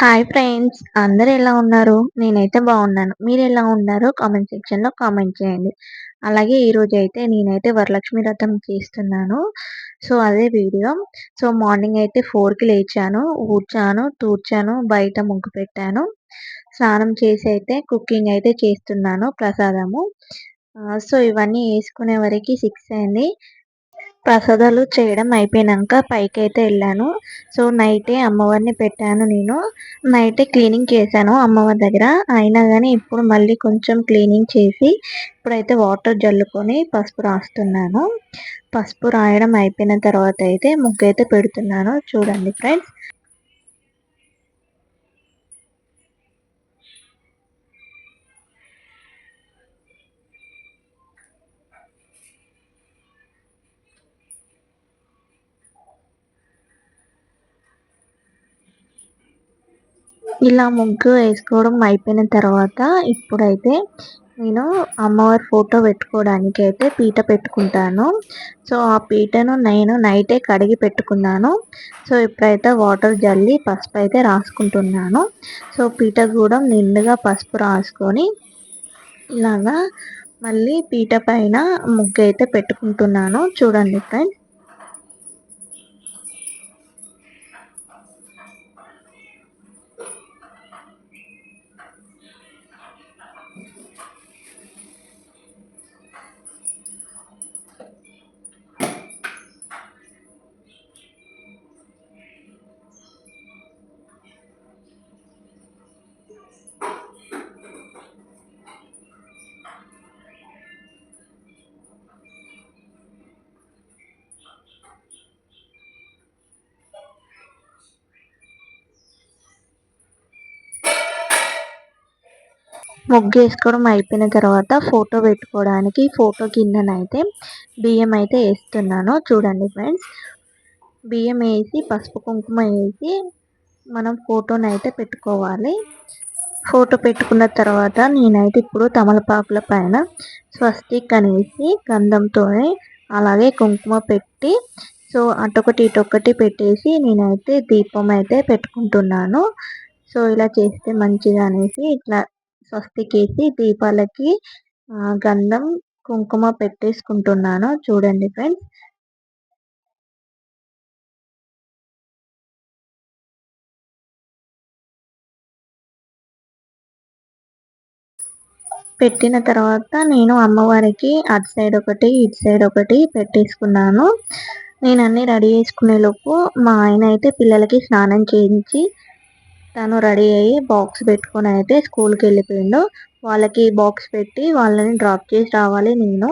Hi friends అందరు ఎలా ఉన్నారు? నేనైతే బాగున్నాను. మీరు ఎలా ఉన్నారో? కామెంట్ సెక్షన్లో కామెంట్ చేయండి. అలాగే ఈరోజు అయితే నేనైతే వరలక్ష్మి వ్రతం చేస్తున్నాను. సో అదే వీడియో. సో మార్నింగ్ అయితే ఫోర్కి లేచాను ఊడ్చాను తూర్చాను బయట ముగ్గు పెట్టాను. స్నానం చేసి అయితే కుకింగ్ అయితే చేస్తున్నాను ప్రసాదము. సో ఇవన్నీ వేసుకునే వరకు సిక్స్ అయింది. ప్రసాదాలు చేయడం అయిపోయినాక పైకి అయితే వెళ్ళాను. సో నైటే అమ్మవారిని పెట్టాను నేను. నైటే క్లీనింగ్ చేశాను అమ్మవారి దగ్గర. అయినా కానీ ఇప్పుడు మళ్ళీ కొంచెం క్లీనింగ్ చేసి ఇప్పుడైతే వాటర్ జల్లుకొని పసుపు రాస్తున్నాను. పసుపు రాయడం అయిపోయిన తర్వాత అయితే ముగ్గు అయితే పెడుతున్నాను. చూడండి ఫ్రెండ్స్. ఇలా ముగ్గు వేసుకోవడం అయిపోయిన తర్వాత ఇప్పుడైతే నేను అమ్మవారి ఫోటో పెట్టుకోవడానికి అయితే పీట పెట్టుకుంటాను. సో ఆ పీటను నేను నైటే కడిగి పెట్టుకున్నాను. సో ఇప్పుడైతే వాటర్ జల్లి పసుపు అయితే రాసుకుంటున్నాను. సో పీట కూడా నిండుగా పసుపు రాసుకొని ఇలాగా మళ్ళీ పీట పైన ముగ్గు అయితే పెట్టుకుంటున్నాను. చూడండి ఫ్రెండ్స్. ముగ్గు వేసుకోవడం అయిపోయిన తర్వాత ఫోటో పెట్టుకోవడానికి ఫోటో కిందనైతే బియ్యం అయితే వేస్తున్నాను. చూడండి ఫ్రెండ్స్ బియ్యం వేసి పసుపు కుంకుమ వేసి మనం ఫోటోని అయితే పెట్టుకోవాలి. ఫోటో పెట్టుకున్న తర్వాత నేనైతే ఇప్పుడు తమలపాకుల పైన స్వస్తిక్ అనేసి గంధంతో అలాగే కుంకుమ పెట్టి సో అటొకటి ఇటొకటి పెట్టేసి నేనైతే దీపం అయితే పెట్టుకుంటున్నాను. సో ఇలా చేస్తే మంచిగా అనేసి ఇట్లా స్వస్తికేసి దీపాలకి గంధం కుంకుమ పెట్టేసుకుంటున్నాను. చూడండి ఫ్రెండ్స్. పెట్టిన తర్వాత నేను అమ్మవారికి అటు సైడ్ ఒకటి ఇటు సైడ్ ఒకటి పెట్టేసుకున్నాను. నేను అన్నీ రెడీ చేసుకునేలోపు మా ఆయన అయితే పిల్లలకి స్నానం చేయించి తను రెడీ అయ్యి బాక్స్ పెట్టుకొని అయితే స్కూల్కి వెళ్ళిపోయిండు. వాళ్ళకి బాక్స్ పెట్టి వాళ్ళని డ్రాప్ చేసి రావాలి నేను.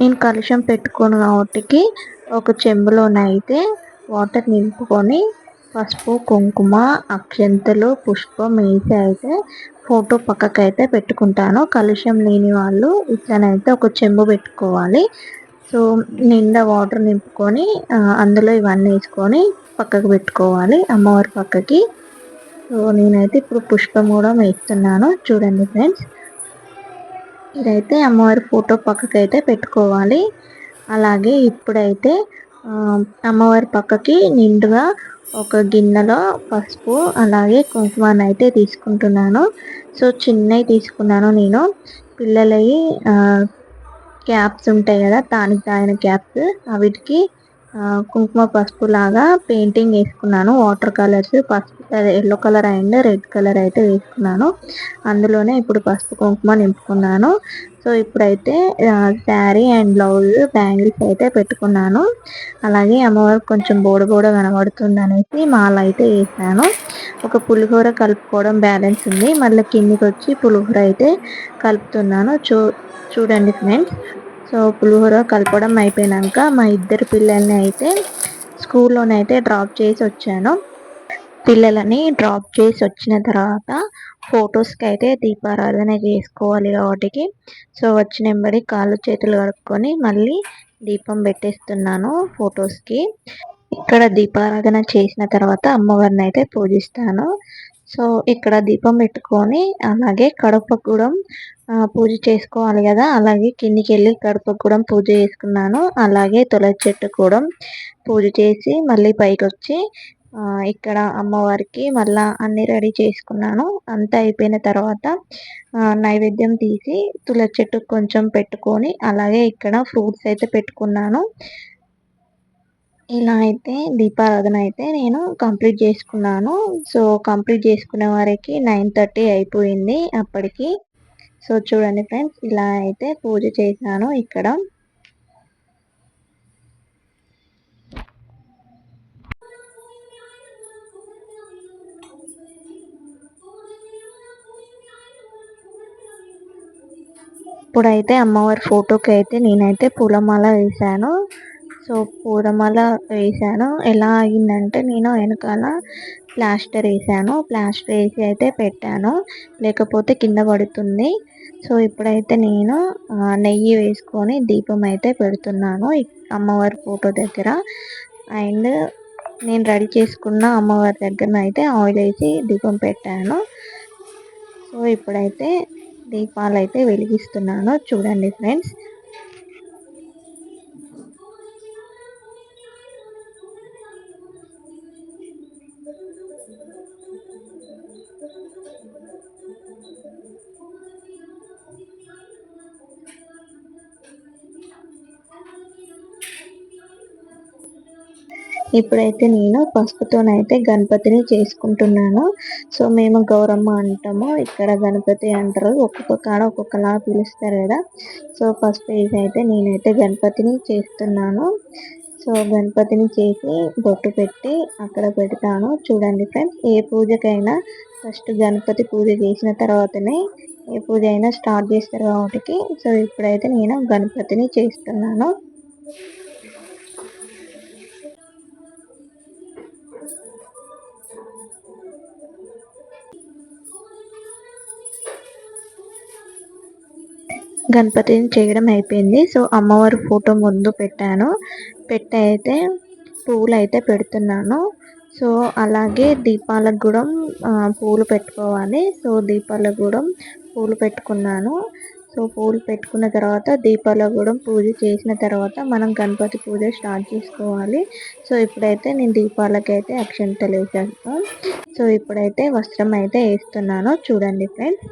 నేను కలుషం పెట్టుకోను కాబట్టి ఒక చెంబులోనైతే వాటర్ నింపుకొని పసుపు కుంకుమ అక్షంతలు పుష్పం వేసి అయితే ఫోటో పక్కకైతే పెట్టుకుంటాను. కలుషం లేని వాళ్ళు ఇట్లనైతే ఒక చెంబు పెట్టుకోవాలి. సో నిండా వాటర్ నింపుకొని అందులో ఇవన్నీ వేసుకొని పక్కకు పెట్టుకోవాలి. అమ్మవారి పక్కకి సో నేనైతే ఇప్పుడు పుష్పం కూడా వేస్తున్నాను చూడండి ఫ్రెండ్స్. ఇదైతే అమ్మవారి ఫోటో పక్కకి అయితే పెట్టుకోవాలి. అలాగే ఇప్పుడైతే అమ్మవారి పక్కకి నిండుగా ఒక గిన్నెలో పసుపు అలాగే కుంకుమాన్ని అయితే తీసుకుంటున్నాను. సో చిన్నవి తీసుకున్నాను నేను. పిల్లలవి క్యాప్స్ ఉంటాయి కదా తానికి తాగిన క్యాప్స్ అవిటికి కుంకుమ పసుపు లాగా పెయింటింగ్ వేసుకున్నాను. వాటర్ కలర్స్ పసుపు yellow colour and red colour అయితే వేసుకున్నాను. అందులోనే ఇప్పుడు పసుపు కుంకుమ నింపుకున్నాను. సో ఇప్పుడైతే శారీ అండ్ బ్లౌజ్ బ్యాంగిల్స్ అయితే పెట్టుకున్నాను. అలాగే అమ్మవారికి కొంచెం బోడ బోడ కనబడుతుంది అనేసి మాల అయితే వేసాను ఒక పులిహోర కలుపుకోవడం బ్యాలెన్స్ ఉంది. మళ్ళీ కిందికి వచ్చి పులిహోర అయితే కలుపుతున్నాను. చూ చూడండి ఫ్రెండ్స్. సో పులిహోర కలపడం అయిపోయినాక మా ఇద్దరు పిల్లల్ని అయితే స్కూల్లోనైతే డ్రాప్ చేసి వచ్చాను. పిల్లలని డ్రాప్ చేసి వచ్చిన తర్వాత ఫొటోస్కి అయితే దీపారాధన చేసుకోవాలి కాబట్టి సో వచ్చిన వెంబడి కాళ్ళు చేతులు కడుక్కొని మళ్ళీ దీపం పెట్టేస్తున్నాను ఫొటోస్కి. ఇక్కడ దీపారాధన చేసిన తర్వాత అమ్మవారిని అయితే పూజిస్తాను. సో ఇక్కడ దీపం పెట్టుకొని అలాగే కడపగూడెం పూజ చేసుకోవాలి కదా. అలాగే కిందికి వెళ్ళి కడపగూడెం పూజ చేసుకున్నాను. అలాగే తులసి చెట్టు కూడా పూజ చేసి మళ్ళీ పైకి వచ్చి ఇక్కడ అమ్మవారికి మళ్ళా అన్ని రెడీ చేసుకున్నాను. అంతా అయిపోయిన తర్వాత నైవేద్యం తీసి తులసి చెట్టు కొంచెం పెట్టుకొని అలాగే ఇక్కడ ఫ్రూట్స్ అయితే పెట్టుకున్నాను. ఇలా అయితే దీపారాధన అయితే నేను కంప్లీట్ చేసుకున్నాను. సో కంప్లీట్ చేసుకునే వారికి నైన్ థర్టీ అయిపోయింది అప్పటికి. సో చూడండి ఫ్రెండ్స్ ఇలా అయితే పూజ చేశాను ఇక్కడ. ఇప్పుడైతే అమ్మవారి ఫోటోకి అయితే నేనైతే పూలమాల వేశాను. సో పూలమాల వేసాను ఎలా అయిందంటే నేను వెనకాల ప్లాస్టర్ వేసాను ప్లాస్టర్ వేసి అయితే పెట్టాను. లేకపోతే కింద పడుతుంది. సో ఇప్పుడైతే నేను నెయ్యి వేసుకొని దీపం అయితే పెడుతున్నాను అమ్మవారి ఫోటో దగ్గర. అండ్ నేను రెడీ చేసుకున్న అమ్మవారి దగ్గర అయితే ఆయిల్ వేసి దీపం పెట్టాను. సో ఇప్పుడైతే దీపాలు అయితే వెలిగిస్తున్నాను. చూడండి ఫ్రెండ్స్. ఇప్పుడైతే నేను పసుపుతోనైతే గణపతిని చేసుకుంటున్నాను. సో మేము గౌరమ్మ అంటాము. ఇక్కడ గణపతి అంటారు. ఒక్కొక్క కాడ ఒక్కొక్కలా పిలుస్తారు కదా. సో ఫస్ట్ వేసి అయితే నేనైతే గణపతిని చేస్తున్నాను. సో గణపతిని చేసి బొట్టు పెట్టి అక్కడ పెడతాను. చూడండి ఫ్రెండ్స్ ఏ పూజకైనా ఫస్ట్ గణపతి పూజ చేసిన తర్వాతనే ఏ పూజ అయినా స్టార్ట్ చేస్తారు కాబట్టి. సో ఇప్పుడైతే నేను గణపతిని చేస్తున్నాను. గణపతిని చేయడం అయిపోయింది. సో అమ్మవారి ఫోటో ముందు పెట్టాను. పెట్టి అయితే పువ్వులు అయితే పెడుతున్నాను. సో అలాగే దీపాలకు కూడా పూలు పెట్టుకోవాలి. సో దీపాలకు కూడా పూలు పెట్టుకున్నాను. సో పూలు పెట్టుకున్న తర్వాత దీపాలకు కూడా పూజ చేసిన తర్వాత మనం గణపతి పూజ స్టార్ట్ చేసుకోవాలి. సో ఇప్పుడైతే నేను దీపాలకైతే అక్షంతలు వేసేస్తాను. సో ఇప్పుడైతే వస్త్రం అయితే వేస్తున్నాను. చూడండి ఫ్రెండ్స్.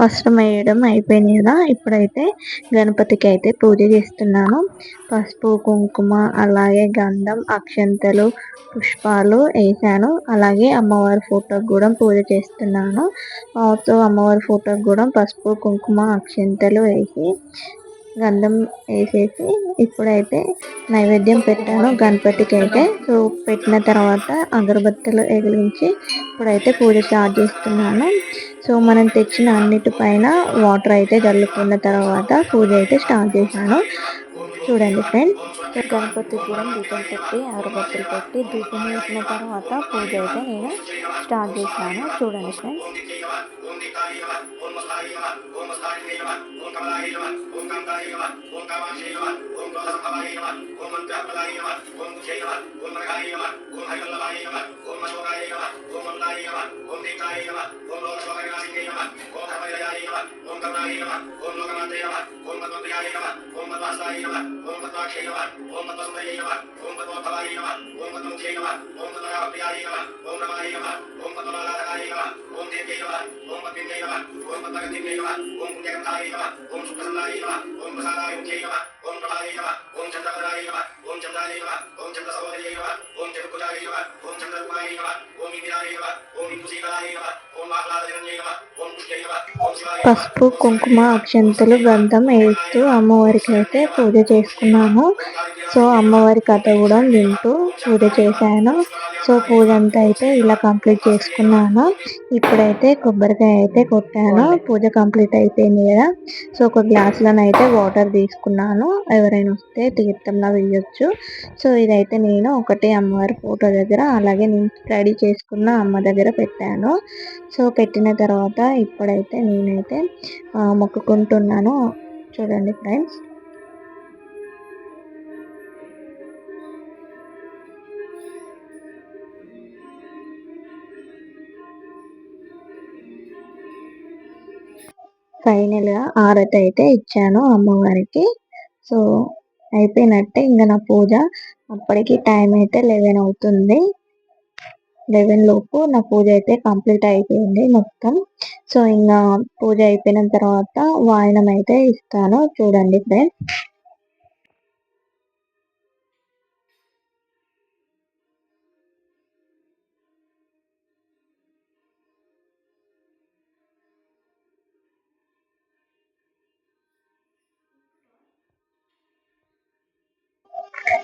వస్త్రం వేయడం అయిపోయింది కదా. ఇప్పుడైతే గణపతికి అయితే పూజ చేస్తున్నాను. పసుపు కుంకుమ అలాగే గంధం అక్షంతలు పుష్పాలు వేసాను అలాగే అమ్మవారి ఫోటోకి కూడా పూజ చేస్తున్నాను. సో అమ్మవారి ఫోటోకి కూడా పసుపు కుంకుమ అక్షంతలు వేసి గంధం వేసేసి ఇప్పుడైతే నైవేద్యం పెట్టాను. గణపతికి అయితే సో పెట్టిన తర్వాత అగరబత్తులు ఎగిలించి ఇప్పుడైతే పూజ స్టార్ట్ చేస్తున్నాను. సో మనం తెచ్చిన అన్నిటిపైన వాటర్ అయితే చల్లుకున్న తర్వాత పూజ అయితే స్టార్ట్ చేశాను. చూడండి ఫ్రెండ్స్ గణపతి కూడా దీపం పెట్టి అగరబత్తులు పెట్టి దీపం వేసిన తర్వాత పూజ అయితే నేను స్టార్ట్ చేశాను చూడండి ఫ్రెండ్స్ ఓం పద్మాక్షయ నమ ఓం పద్మసుందరయ నమ ఓం పద్మోద్భవాయ నమ ఓం పద్మముఖ్యయ నమ ఓం పద్మనాభప్రియాయ నమ ఓం నమాయ నమ ఓం పద్మనాథకాయ నమ ఓం దేవ్యై నమ ఓం పద్మిన్యై నమ ఓం పద్మగతిన్యై నమ ఓం పుణ్యకంఠాయ నమ ఓం శుభసందాయ నమ ఓం ప్రసాదాయ ముఖ్యై నమ పసుపు కుంకుమ అక్షంతలు గంధం వేస్తూ అమ్మవారికి అయితే పూజ చేసుకున్నాను సో అమ్మవారి కథ కూడా వింటూ పూజ చేశాను సో పూజ అంతా అయితే ఇలా కంప్లీట్ చేసుకున్నాను ఇప్పుడైతే కొబ్బరికాయ అయితే కొట్టాను పూజ కంప్లీట్ అయిపోయింది కదా సో ఒక గ్లాసులను అయితే వాటర్ తీసుకున్నాను ఎవరైనా వస్తే తీర్థంలా వేయొచ్చు సో ఇదైతే నేను ఒకటే అమ్మవారి ఫోటో దగ్గర అలాగే నేను రెడీ చేసుకున్న అమ్మ దగ్గర పెట్టాను. సో పెట్టిన తర్వాత ఇప్పుడైతే నేనైతే మొక్కుకుంటున్నాను. చూడండి ఫ్రెండ్స్. ఫైనల్గా ఆరతి అయితే ఇచ్చాను అమ్మవారికి. సో అయిపోయినట్టే ఇంకా నా పూజ. అప్పటికి టైం అయితే లెవెన్ అవుతుంది. లెవెన్ లోపు నా పూజ అయితే కంప్లీట్ అయిపోయింది మొత్తం. సో ఇంకా పూజ అయిపోయిన తర్వాత వాయనం అయితే ఇస్తాను. చూడండి ఫ్రెండ్స్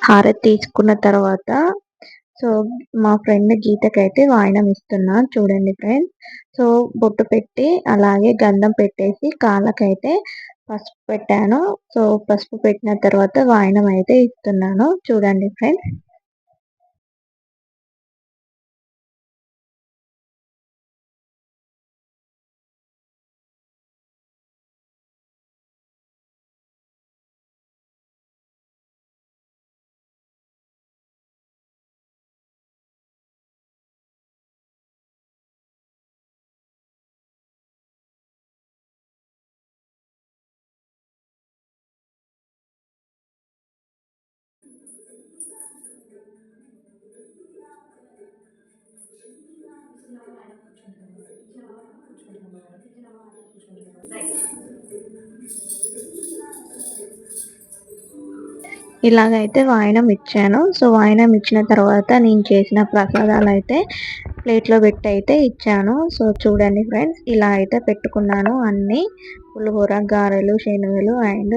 హారతి తీసుకున్న తర్వాత సో మా ఫ్రెండ్ గీతకైతే వాయినం ఇస్తున్నా చూడండి ఫ్రెండ్స్. సో బొట్టు పెట్టి అలాగే గంధం పెట్టేసి కాళ్ళకైతే పసుపు పెట్టాను. సో పసుపు పెట్టిన తర్వాత వాయినం అయితే ఇస్తున్నాను. చూడండి ఫ్రెండ్స్. ఇలాగైతే వాయనం ఇచ్చాను. సో వాయనం ఇచ్చిన తర్వాత నేను చేసిన ప్రసాదాలు అయితే ప్లేట్లో పెట్టి అయితే ఇచ్చాను. సో చూడండి ఫ్రెండ్స్ ఇలా అయితే పెట్టుకున్నాను. అన్నీ పులిహోర గారెలు శనగలు అండ్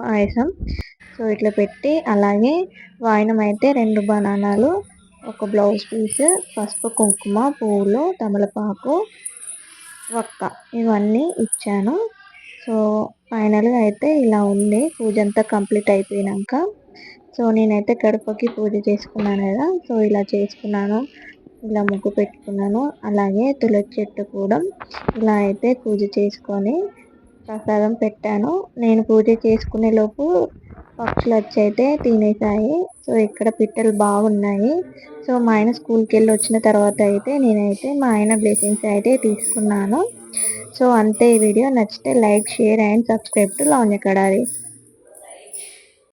పాయసం. సో ఇట్లా పెట్టి అలాగే వాయనం అయితే రెండు బనానాలు ఒక బ్లౌజ్ పీస్ పసుపు కుంకుమ పువ్వులు తమలపాకు ఒక్క ఇవన్నీ ఇచ్చాను. సో ఫైనల్గా అయితే ఇలా ఉంది. పూజ అంతా కంప్లీట్ అయిపోయినాక. సో నేనైతే గడపకి పూజ చేసుకున్నాను కదా. సో ఇలా చేసుకున్నాను. ఇలా ముగ్గు పెట్టుకున్నాను. అలాగే తులసి చెట్టు కూడా ఇలా అయితే పూజ చేసుకొని ప్రసాదం పెట్టాను. నేను పూజ చేసుకునే లోపు పక్షులు వచ్చి అయితే తినేసాయి. సో ఇక్కడ పిట్టలు బాగున్నాయి. సో మా ఆయన స్కూల్కి వెళ్ళి వచ్చిన తర్వాత అయితే నేనైతే మా ఆయన బ్లెస్సింగ్స్ అయితే తీసుకున్నాను. సో అంతే ఈ వీడియో. నచ్చితే like share and subscribe to Lavanya Kadari.